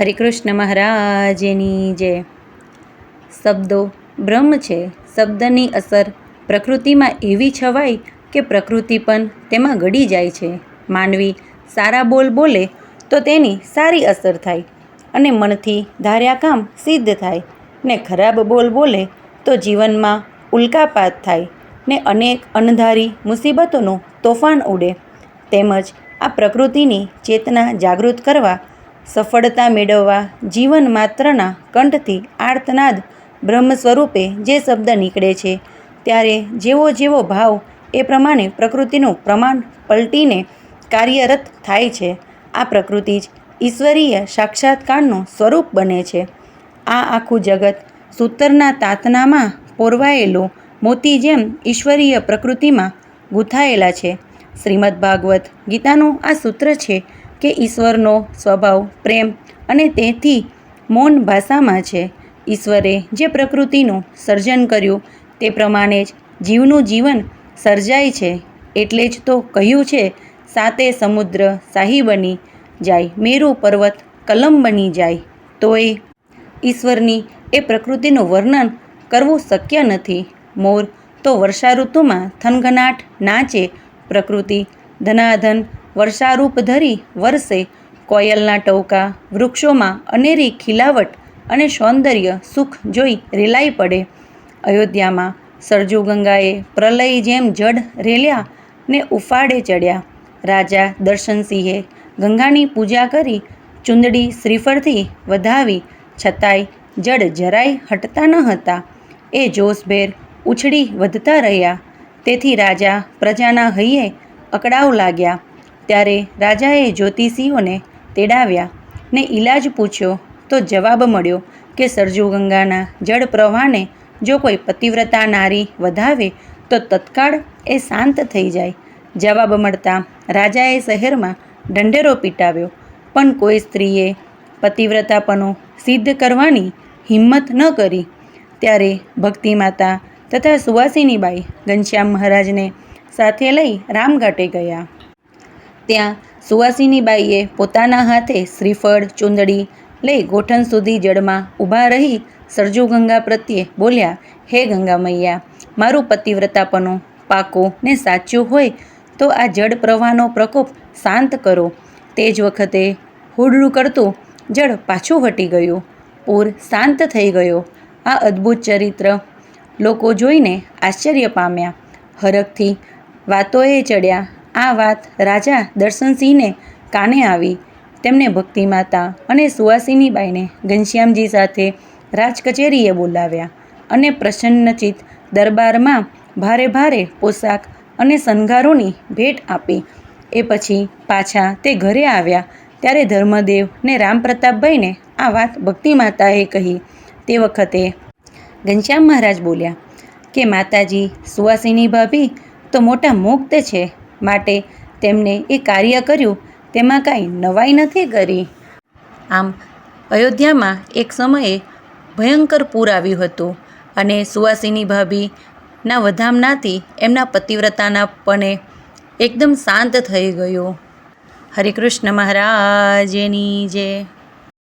હરિકૃષ્ણ મહારાજની જય શબ્દો બ્રહ્મ છે, શબ્દની અસર પ્રકૃતિમાં એવી છવાય કે પ્રકૃતિ પણ તેમાં ગળી જાય છે. માનવી સારા બોલ બોલે તો તેની સારી અસર થાય અને મનથી ધાર્યા કામ સિદ્ધ થાય. ને ખરાબ બોલ બોલે તો જીવનમાં ઉલ્કાપાત થાય ને અનેક અણધારી મુસીબતોનું તોફાન ઉડે. તેમજ આ પ્રકૃતિની ચેતના જાગૃત કરવા સફળતા મેળવવા જીવન માત્રના કંઠથી આર્તનાદ બ્રહ્મ સ્વરૂપે જે શબ્દ નીકળે છે, ત્યારે જેવો જેવો ભાવ એ પ્રમાણે પ્રકૃતિનું પ્રમાણ પલટીને કાર્યરત થાય છે. આ પ્રકૃતિ જ ઈશ્વરીય સાક્ષાત્કારનું સ્વરૂપ બને છે. આ આખું જગત સૂતરના તાતનામાં પોરવાયેલું મોતી જેમ ઈશ્વરીય પ્રકૃતિમાં ગૂંથાયેલા છે. શ્રીમદ ભાગવત ગીતાનું આ સૂત્ર છે કે ઈશ્વરનો સ્વભાવ, પ્રેમ અને તેથી મૌન ભાષામાં છે. ઈશ્વરે જે પ્રકૃતિનું સર્જન કર્યું તે પ્રમાણે જ જીવનું જીવન સર્જાય છે. એટલે જ તો કહ્યું છે, સાતે સમુદ્ર શાહી બની જાય, મેરુ પર્વત કલમ બની જાય. તો એ ઈશ્વરની એ પ્રકૃતિનું વર્ણન કરવું શક્ય નથી. મોર તો વર્ષા ઋતુમાં થનગનાટ નાચે, પ્રકૃતિ ધનાધન વર્ષારૂપ ધરી વરસે કોયલના ટોકા, વૃક્ષોમાં અનેરી ખીલાવટ અને સૌંદર્ય સુખ જોઈ રેલાઈ પડે. અયોધ્યામાં સરજુ ગંગાએ પ્રલય જેમ જડ રેલ્યા ને ઉફાળે ચડ્યા. રાજા દર્શનસિંહે ગંગાની પૂજા કરી ચુંદડી શ્રીફળથી વધાવી, છતાંય જડ જરાય હટતા ન હતા. એ જોશભેર ઉછળી વધતા રહ્યા. તેથી રાજા પ્રજાના હૈયે અકળાવ લાગ્યા. ત્યારે રાજાએ જ્યોતિષીઓને તેડાવ્યા ને ઈલાજ પૂછ્યો તો જવાબ મળ્યો કે સરજુ ગંગાના જળ પ્રવાહને જો કોઈ પતિવ્રતા નારી વધાવે તો તત્કાળ એ શાંત થઈ જાય. જવાબ મળતા રાજાએ શહેરમાં ઢંઢેરો પીટાવ્યો. પણ કોઈ સ્ત્રીએ પતિવ્રતાપણું સિદ્ધ કરવાની હિંમત ન કરી. ત્યારે ભક્તિ માતા તથા સુવાસિનીબાઈ ઘનશ્યામ મહારાજને સાથે લઈ રામઘાટે ગયા. ત્યાં સુવાસિનીબાઈએ પોતાના હાથે શ્રીફળ, ચુંદડી લઈ ગોઠણ સુધી જળમાં ઊભા રહી સરજુ ગંગા પ્રત્યે બોલ્યા, હે ગંગા મૈયા, મારું પતિવ્રતાપનું પાકું ને સાચું હોય તો આ જળ પ્રવાહનો પ્રકોપ શાંત કરો. તે જ વખતે હુડડું કરતું જળ પાછું હટી ગયું. પૂર શાંત થઈ ગયો. આ અદ્ભુત ચરિત્ર લોકો જોઈને આશ્ચર્ય પામ્યા. હરખથી વાતોએ ચડ્યા. આ વાત રાજા દર્શનસિંહને કાને આવી? તેમને ભક્તિ માતા અને સુવાસિનીબાઈને ઘનશ્યામજી સાથે રાજકચેરીએ બોલાવ્યા અને પ્રસન્નચિત દરબારમાં ભારે ભારે પોશાક અને શણગારોની ભેટ આપી. એ પછી પાછા તે ઘરે આવ્યા ત્યારે ધર્મદેવ ને રામપ્રતાપભાઈને આ વાત ભક્તિ માતાએ કહી. તે વખતે ઘનશ્યામ મહારાજ બોલ્યા કે, માતાજી, સુવાસિની ભાભી તો મોટા મુક્ત છે. માટે તેમને એ કાર્ય કર્યું. તેમાં કાંઈ નવાઈ નથી કરી. આમ, અયોધ્યામાં એક સમયે ભયંકર પૂર આવ્યું હતું અને સુવાસીની ભાભીના વધામણાથી એમના પતિવ્રતાના પણે એકદમ શાંત થઈ ગયું. હરિકૃષ્ણ મહારાજની જય.